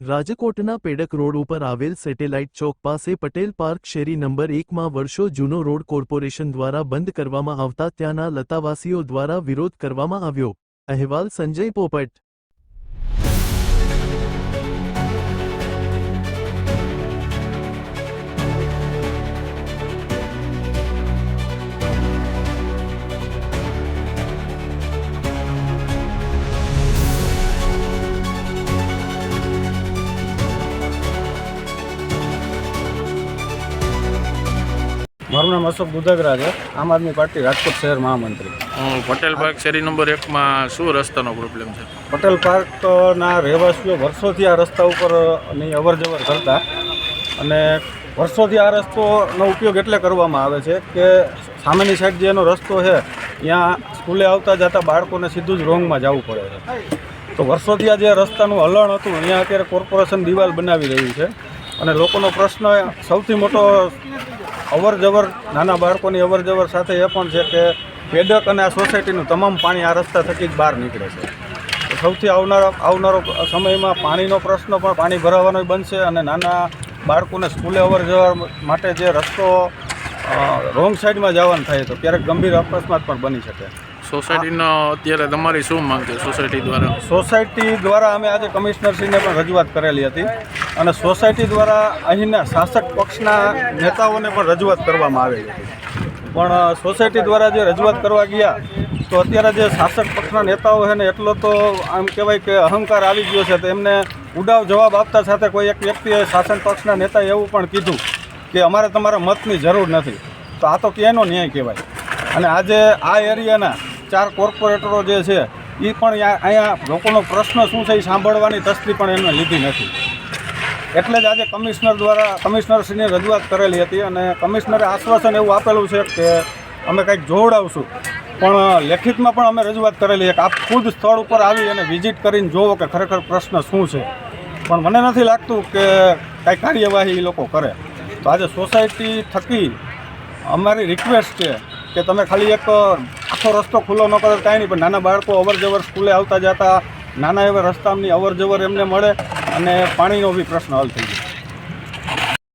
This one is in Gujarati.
રાજકોટના પેડક રોડ ઉપર આવેલ સેટેલાઇટ ચોક પાસે પટેલ પાર્ક શેરી નંબર એકમાં વર્ષો જૂનો રોડ કોર્પોરેશન દ્વારા બંધ કરવામાં આવતા ત્યાંના લતાવાસીઓ દ્વારા વિરોધ કરવામાં આવ્યો. અહેવાલ સંજય પોપટ. મારું નામ અશોક દુધગરા છે. આમ આદમી પાર્ટી રાજકોટ શહેર મહામંત્રી. પટેલ પાર્ક શેરી નંબર એકમાં શું રસ્તાનો પ્રોબ્લેમ છે? પટેલ પાર્કના રહેવાસીઓ વર્ષોથી આ રસ્તા ઉપર અહીં અવર જવર કરતા. અને વર્ષોથી આ રસ્તોનો ઉપયોગ એટલે કરવામાં આવે છે કે સામેની સાઈડ જે એનો રસ્તો છે ત્યાં સ્કૂલે આવતા જતા બાળકોને સીધું જ રોંગમાં જવું પડે છે. તો વર્ષોથી આ જે રસ્તાનું હલણ હતું અહીંયા અત્યારે કોર્પોરેશન દિવાલ બનાવી રહ્યું છે. અને લોકોનો પ્રશ્ન સૌથી મોટો અવર જવર નાના બાળકોની અવર જવર સાથે એ પણ છે કે પેડક અને આ સોસાયટીનું તમામ પાણી આ રસ્તા થકી જ બહાર નીકળે છે. સૌથી આવનારો આવનારો સમયમાં પાણીનો પ્રશ્ન પણ પાણી ભરાવાનો બનશે અને નાના બાળકોને સ્કૂલે અવર જવર માટે જે રસ્તો રોંગ સાઈડમાં જવાનું થાય તો ક્યારેક ગંભીર અકસ્માત પણ બની શકે. સોસાયટીનો અત્યારે તમારી શું માંગ છે? સોસાયટી દ્વારા? સોસાયટી દ્વારા અમે આજે કમિશનરશ્રીને પણ રજૂઆત કરેલી હતી અને સોસાયટી દ્વારા અહીંના શાસક પક્ષના નેતાઓને પણ રજૂઆત કરવામાં આવેલી હતી. પણ સોસાયટી દ્વારા જે રજૂઆત કરવા ગયા, તો અત્યારે જે શાસક પક્ષના નેતાઓ છે ને, એટલો તો આમ કહેવાય કે અહંકાર આવી ગયો છે, તો એમને ઉડાવ જવાબ આપતા સાથે કોઈ એક વ્યક્તિએ શાસન પક્ષના નેતાએ એવું પણ કીધું કે અમારે તમારા મતની જરૂર નથી. તો આ તો કેનો ન્યાય કહેવાય? અને આજે આ એરિયાના ચાર કોર્પોરેટરો જે છે એ પણ અહીંયા લોકોનો પ્રશ્ન શું છે એ સાંભળવાની તસ્તી પણ એમને લીધી નથી. એટલે જ આજે કમિશનર દ્વારા, કમિશનરશ્રીને રજૂઆત કરેલી હતી અને કમિશનરે આશ્વાસન એવું આપેલું છે કે અમે કંઈક જોવડાવશું. પણ લેખિતમાં પણ અમે રજૂઆત કરેલી છે કે આપ ખુદ સ્થળ ઉપર આવી અને વિઝિટ કરીને જોવો કે ખરેખર પ્રશ્ન શું છે. પણ મને નથી લાગતું કે કાંઈ કાર્યવાહી એ લોકો કરે. તો આજે સોસાયટી થકી અમારી રિક્વેસ્ટ છે કે તમે ખાલી એક આખો રસ્તો ખુલ્લો ન કરે કાંઈ નહીં, પણ નાના બાળકો અવર જવર સ્કૂલે આવતા જતા નાના એવા રસ્તાની અવર જવર એમને મળે અને પાણીનો બી પ્રશ્ન હલ થઈ જાય.